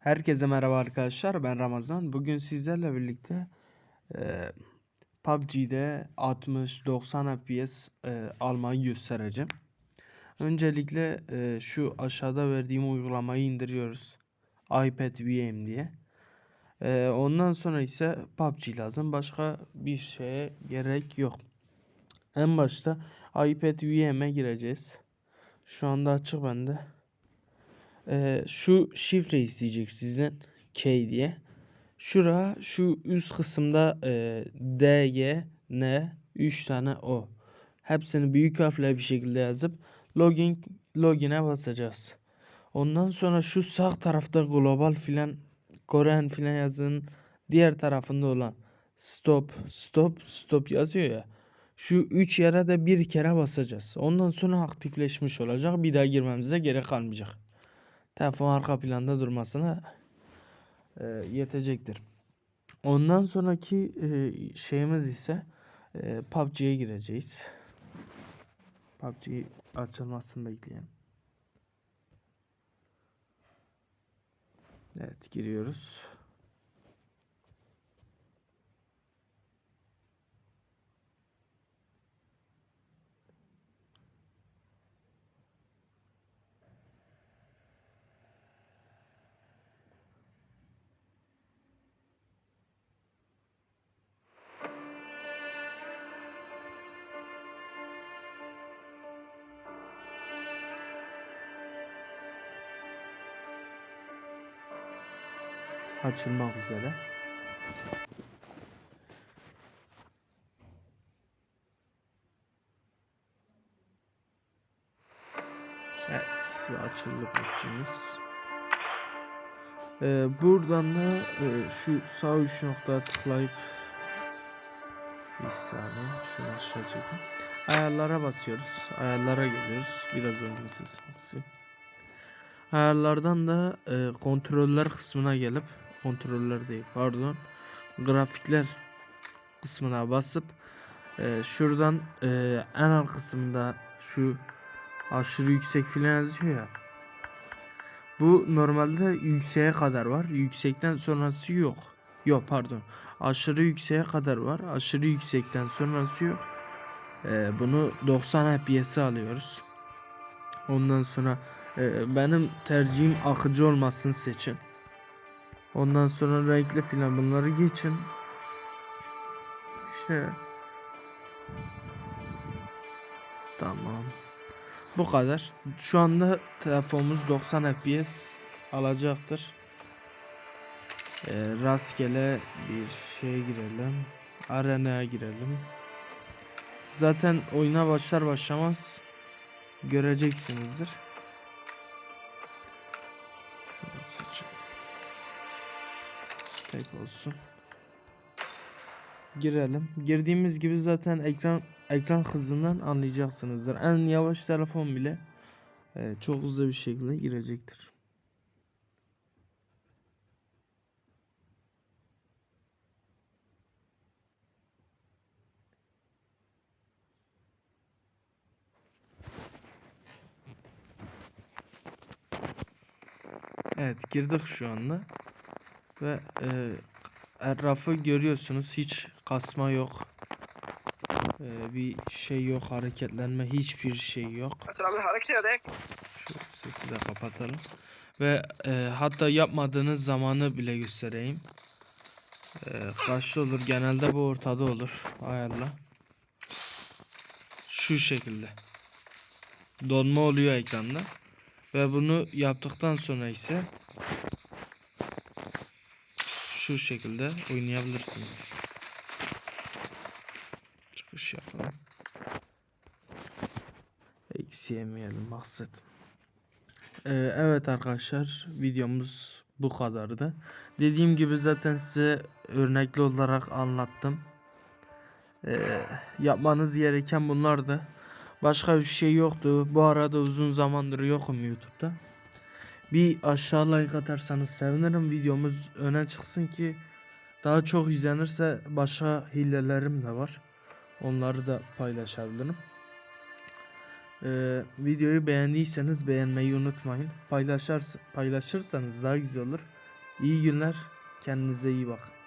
Herkese merhaba arkadaşlar. Ben Ramazan. Bugün sizlerle birlikte e, PUBG'de 60-90 FPS e, almayı göstereceğim. Öncelikle e, şu aşağıda verdiğim uygulamayı indiriyoruz. iPad VM diye. E, ondan sonra ise PUBG lazım. Başka bir şeye gerek yok. En başta iPad VM'e gireceğiz. Şu anda açık bende. Ee, şu şifre isteyecek sizden K diye. Şura şu üst kısımda e, D, Y, N 3 tane O. Hepsini büyük harfle bir şekilde yazıp login login'e basacağız. Ondan sonra şu sağ tarafta global filan Korean filan yazın diğer tarafında olan stop stop stop yazıyor ya. Şu üç yere de bir kere basacağız. Ondan sonra aktifleşmiş olacak. Bir daha girmemize gerek kalmayacak telefon arka planda durmasına e, yetecektir. Ondan sonraki e, şeyimiz ise e, PUBG'ye gireceğiz. PUBG açılmasını bekleyelim. Evet giriyoruz. Açılmak üzere. Evet, açıldı PUBG'miz. Ee, buradan da e, şu sağ üç noktaya tıklayıp bir saniye şunu aşağı çekeyim. Ayarlara basıyoruz. Ayarlara geliyoruz. Biraz oyun sesini. Ayarlardan da e, kontroller kısmına gelip kontroller değil pardon grafikler kısmına basıp e, şuradan e, en alt kısımda şu aşırı yüksek filan yazıyor ya. Bu normalde yükseğe kadar var. Yüksekten sonrası yok. Yok pardon. Aşırı yükseğe kadar var. Aşırı yüksekten sonrası yok. Ee, bunu 90 FPS'e alıyoruz. Ondan sonra e, benim tercihim akıcı olmasını seçin. Ondan sonra renkli filan bunları geçin. İşte Tamam. Bu kadar. Şu anda telefonumuz 90 FPS alacaktır. Ee, rastgele bir şeye girelim. Arenaya girelim. Zaten oyuna başlar başlamaz göreceksinizdir. Tek olsun. Girelim. Girdiğimiz gibi zaten ekran ekran hızından anlayacaksınızdır. En yavaş telefon bile e, çok hızlı bir şekilde girecektir. Evet girdik şu anda. Ve e, etrafı görüyorsunuz hiç kasma yok. E, bir şey yok hareketlenme hiçbir şey yok. Şu sesi de kapatalım. Ve e, hatta yapmadığınız zamanı bile göstereyim. E, kaçta olur? Genelde bu ortada olur. Ayarla. Şu şekilde. Donma oluyor ekranda. Ve bunu yaptıktan sonra ise şu şekilde oynayabilirsiniz. Çıkış yapalım. Eksi yemeyelim maksat. Ee, evet arkadaşlar videomuz bu kadardı. Dediğim gibi zaten size örnekli olarak anlattım. Ee, yapmanız gereken bunlardı. Başka bir şey yoktu. Bu arada uzun zamandır yokum YouTube'da. Bir aşağı like atarsanız sevinirim. Videomuz öne çıksın ki daha çok izlenirse başka hilelerim de var. Onları da paylaşabilirim. Ee, videoyu beğendiyseniz beğenmeyi unutmayın. Paylaşır, paylaşırsanız daha güzel olur. İyi günler. Kendinize iyi bakın.